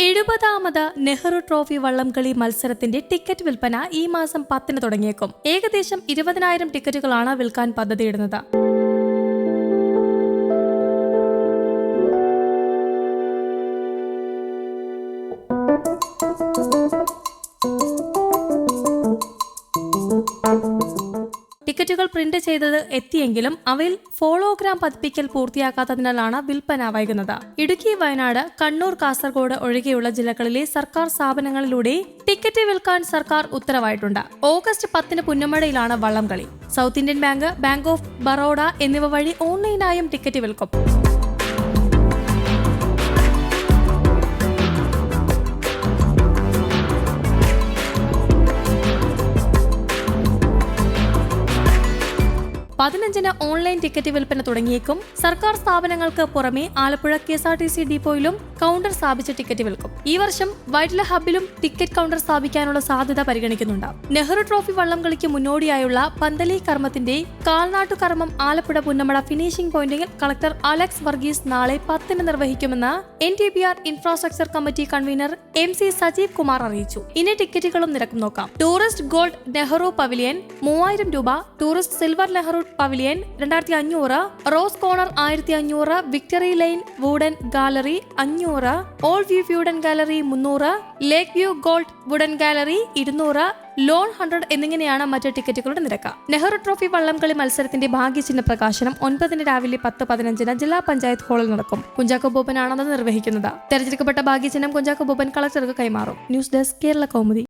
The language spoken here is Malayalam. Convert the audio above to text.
എഴുപതാമത് നെഹ്റു ട്രോഫി വള്ളംകളി മത്സരത്തിന്റെ ടിക്കറ്റ് വിൽപ്പന ഈ മാസം പത്തിന് തുടങ്ങിയേക്കും. ഏകദേശം ഇരുപതിനായിരം ടിക്കറ്റുകളാണ് വിൽക്കാൻ പദ്ധതിയിടുന്നത് thank you ടിക്കറ്റുകൾ പ്രിന്റ് ചെയ്തത് എത്തിയെങ്കിലും അവയിൽ ഫോളോഗ്രാം പതിപ്പിക്കൽ പൂർത്തിയാക്കാത്തതിനാലാണ് വിൽപ്പന വൈകുന്നത്. ഇടുക്കി വയനാട് കണ്ണൂർ കാസർഗോഡ് ഒഴികെയുള്ള ജില്ലകളിലെ സർക്കാർ സ്ഥാപനങ്ങളിലൂടെ ടിക്കറ്റ് വിൽക്കാൻ സർക്കാർ ഉത്തരവായിട്ടുണ്ട്. ഓഗസ്റ്റ് പത്തിന് പുന്നമടയിലാണ് വള്ളംകളി. South Indian bank bank of Baroda എന്നിവ വഴി ഓൺലൈനായും ടിക്കറ്റ് വിൽക്കും. പതിനഞ്ചിന് ഓൺലൈൻ ടിക്കറ്റ് വിൽപ്പന തുടങ്ങിയേക്കും. സർക്കാർ സ്ഥാപനങ്ങൾക്ക് പുറമെ Alappuzha K S R T C ഡിപ്പോയിലും counter സ്ഥാപിച്ച് ടിക്കറ്റ് വിൽക്കും. ഈ വർഷം വൈറ്റില ഹബിലും ടിക്കറ്റ് കൗണ്ടർ സ്ഥാപിക്കാനുള്ള സാധ്യത പരിഗണിക്കുന്നുണ്ട്. നെഹ്റു ട്രോഫി വള്ളംകളിക്ക് മുന്നോടിയായുള്ള പന്തലി കർമ്മത്തിന്റെ കാൽനാട്ടു കർമ്മം ആലപ്പുഴ പുന്നമട ഫിനിഷിംഗ് പോയിന്റിൽ കളക്ടർ അലക്സ് വർഗീസ് നാളെ പത്തിന് നിർവഹിക്കുമെന്ന് N T B R infrastructure committee convener M C Sajeev Kumar അറിയിച്ചു. ഇനി ടിക്കറ്റുകളും നിരക്കും നോക്കാം. ടൂറിസ്റ്റ് ഗോൾഡ് നെഹ്റു പവിലിയൻ മൂവായിരം രൂപ ടൂറിസ്റ്റ് സിൽവർ നെഹ്റു പവിലിയൻ രണ്ടായിരത്തി അഞ്ഞൂറ് റോസ് കോർണർ ആയിരത്തി അഞ്ഞൂറ് വിക്ടറി ലൈൻ വുഡൻ ഗാലറി അഞ്ഞൂറ് ഓൾ വ്യൂ വ്യൂഡൻ ഗാലറി മുന്നൂറ് lake view gold wooden gallery ഇരുന്നൂറ് ലോൺ ഹൺഡ്രഡ് എന്നിങ്ങനെയാണ് മറ്റ് ടിക്കറ്റുകളുടെ നിരക്ക്. നെഹ്റു ട്രോഫി വള്ളംകളി മത്സരത്തിന്റെ ഭാഗ്യചിഹ്ന പ്രകാശനം ഒൻപതിന് രാവിലെ പത്ത് പതിനഞ്ചിന് ജില്ലാ പഞ്ചായത്ത് ഹാളിൽ നടക്കും. കുഞ്ചാക്കോ ബോബനാണ് അത് നിർവഹിക്കുന്നത്. തെരഞ്ഞെടുക്കപ്പെട്ട ഭാഗ്യചിഹ്നം കുഞ്ചാക്കോ ബോബൻ കളക്ടർക്ക് കൈമാറും. News desk Kerala Kaumudi.